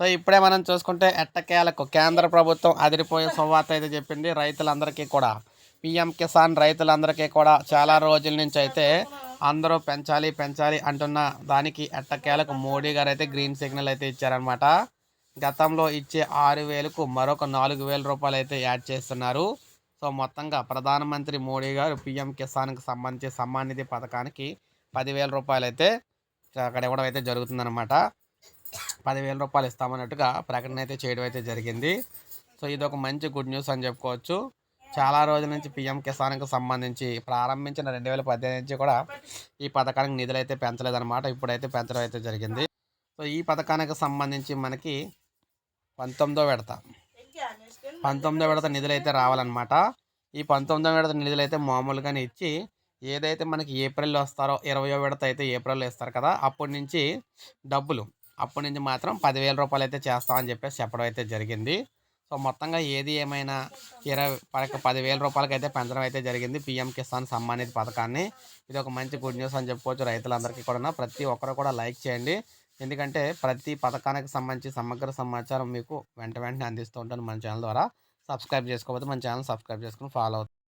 So ఇప్పుడే మనం చూసుకుంటే ఎట్టకేలకు కేంద్ర ప్రభుత్వం అదిరిపోయే సువార్త అయితే చెప్పింది రైతులందరికీ కూడా. పిఎం కిసాన్ రైతులందరికీ కూడా చాలా రోజుల నుంచి అయితే అందరూ పెంచాలి పెంచాలి అంటున్న దానికి ఎట్టకేలకు మోడీ గారు అయితే గ్రీన్ సిగ్నల్ అయితే ఇచ్చారనమాట గతంలో ఇచ్చే ఆరు వేలకు మరొక నాలుగు వేల రూపాయలు అయితే యాడ్ చేస్తున్నారు. సో మొత్తంగా ప్రధానమంత్రి మోడీ గారు పిఎం కిసాన్కి సంబంధించి సమ్మాన్ నిధి పథకానికి పదివేల రూపాయలు అయితే అక్కడ ఇవ్వడం అయితే జరుగుతుందన్నమాట. పదివేల రూపాయలు ఇస్తామన్నట్టుగా ప్రకటన అయితే చేయడం అయితే జరిగింది. సో ఇది ఒక మంచి గుడ్ న్యూస్ అని చెప్పుకోవచ్చు. చాలా రోజుల నుంచి పిఎం కిసాన్కి సంబంధించి ప్రారంభించిన రెండు వేల పద్దెనిమిది నుంచి కూడా ఈ పథకానికి నిధులు అయితే పెంచలేదన్నమాట. ఇప్పుడైతే పెంచడం అయితే జరిగింది. సో ఈ పథకానికి సంబంధించి మనకి పంతొమ్మిదో విడత పంతొమ్మిదో విడత నిధులు అయితే రావాలన్నమాట. ఈ పంతొమ్మిదో విడత నిధులు అయితే మామూలుగానే ఇచ్చి ఏదైతే మనకి ఏప్రిల్లో వస్తారో ఇరవయో విడత అయితే ఏప్రిల్లో ఇస్తారు కదా అప్పటి నుంచి డబ్బులు అప్పటి నుంచి మాత్రం పదివేల రూపాయలు అయితే చేస్తామని చెప్పేసి చెప్పడం అయితే జరిగింది. సో మొత్తంగా ఏది ఏమైనా ఇరవై పదివేల రూపాయలకి అయితే పెంచడం అయితే జరిగింది. పిఎం కిసాన్ సమ్మానిధి పథకాన్ని. ఇది ఒక మంచి గుడ్ న్యూస్ అని చెప్పుకోవచ్చు రైతులందరికీ కూడా ప్రతి ఒక్కరు కూడా లైక్ చేయండి. ఎందుకంటే ప్రతి పథకానికి సంబంధించి సమగ్ర సమాచారం మీకు వెంట వెంటనే అందిస్తూ ఉంటాను మన ఛానల్ ద్వారా. సబ్స్క్రైబ్ చేసుకోకపోతే మన ఛానల్ సబ్స్క్రైబ్ చేసుకుని ఫాలో అవుతుంది